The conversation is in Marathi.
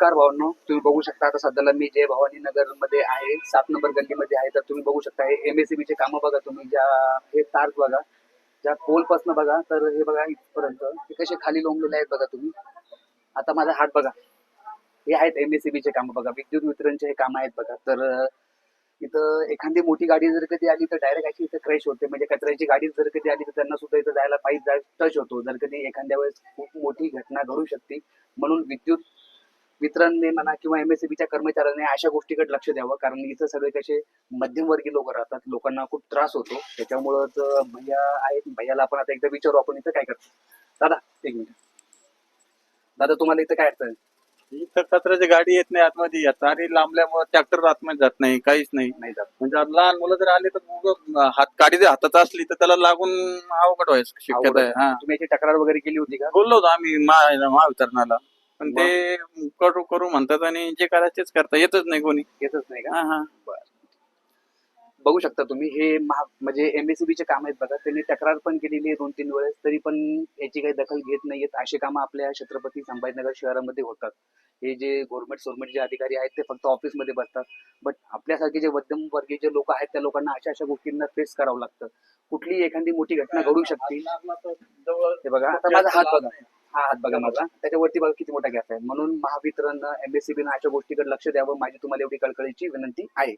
नमस्कार भावांनो तुम्ही बघू शकता आता सध्याला मी जय भवानी नगरमध्ये आहे सात नंबर गल्लीमध्ये आहे तर तुम्ही बघू शकता हे एमएससीबी चे कामं बघा तुम्ही ज्या हे तार बघा ज्या पोल पासन बघा तर हे बघा इथपर्यंत हे कसे खाली लोंबलेले आहेत बघा तुम्ही. आता माझा हात बघा हे आहेत एमएससीबी चे कामं बघा विद्युत वितरणचे हे काम आहेत बघा तर इथं एखादी मोठी गाडी जर कधी आली तर डायरेक्ट अशी इथं क्रॅश होते म्हणजे कचऱ्याची गाडी जर कधी आली तर त्यांना सुद्धा इथं जायला पाहिजे टच होतो जर कधी एखाद्या वेळेस खूप मोठी घटना घडू शकते म्हणून विद्युत वितरणने म्हणा किंवा एमएससीबीच्या कर्मचाऱ्यांनी अशा गोष्टीकडे लक्ष द्यावं. कारण इथं सगळे कसे मध्यमवर्गीय लोक राहतात. लोकांना खूप त्रास होतो. त्याच्यामुळंच भैया आहेत. भैयाला आपण आता एकदा विचारू आपण इथं काय करतो? दादा एक मिनिट. दादा तुम्हाला इथं काय अडचण इथं कचऱ्याची गाडी येत नाही आतमध्ये. या तारी लांबल्यामुळे ट्रॅक्टर आतमध्ये जात नाही. काहीच नाही. नाही जात. म्हणजे आता लहान मुलं जर आले तर हात गाडी जर हातात असली तर त्याला लागून अवघड व्हायचं शक्यता आहे. हा. तुम्ही याची तक्रार वगैरे केली होती का? बोललो होतो आम्ही महा- महावितरणाला. पण ते करू करू म्हणतात आणि जे करायचं तेच करता. येतच नाही कोणी. येतच नाही का? हा हा. बघू शकता तुम्ही हे महा म्हणजे एमएससीबी चे काम आहेत बघा. त्यांनी तक्रार पण केलेली आहे दोन तीन वेळेस तरी पण याची काही दखल घेत नाहीयेत. अशी कामं आपल्या छत्रपती संभाजीनगर शहरामध्ये होतात. हे जे गव्हर्नमेंट सोर्मेंट जे अधिकारी आहेत ते फक्त ऑफिसमध्ये बसतात. बट आपल्यासारखे जे मध्यम वर्गीय जे लोक आहेत त्या लोकांना अशा अशा गोष्टींना फेस करावं लागतं. कुठलीही एखादी मोठी घटना घडू शकते. हे बघा आता माझा हात बघा. हा हात बघा माझा. त्याच्यावरती बघा किती मोठा गॅप आहे. म्हणून महावितरण एमएससीबी अशा गोष्टीकडे लक्ष द्यावं. माझी तुम्हाला एवढी कळकळीची विनंती आहे.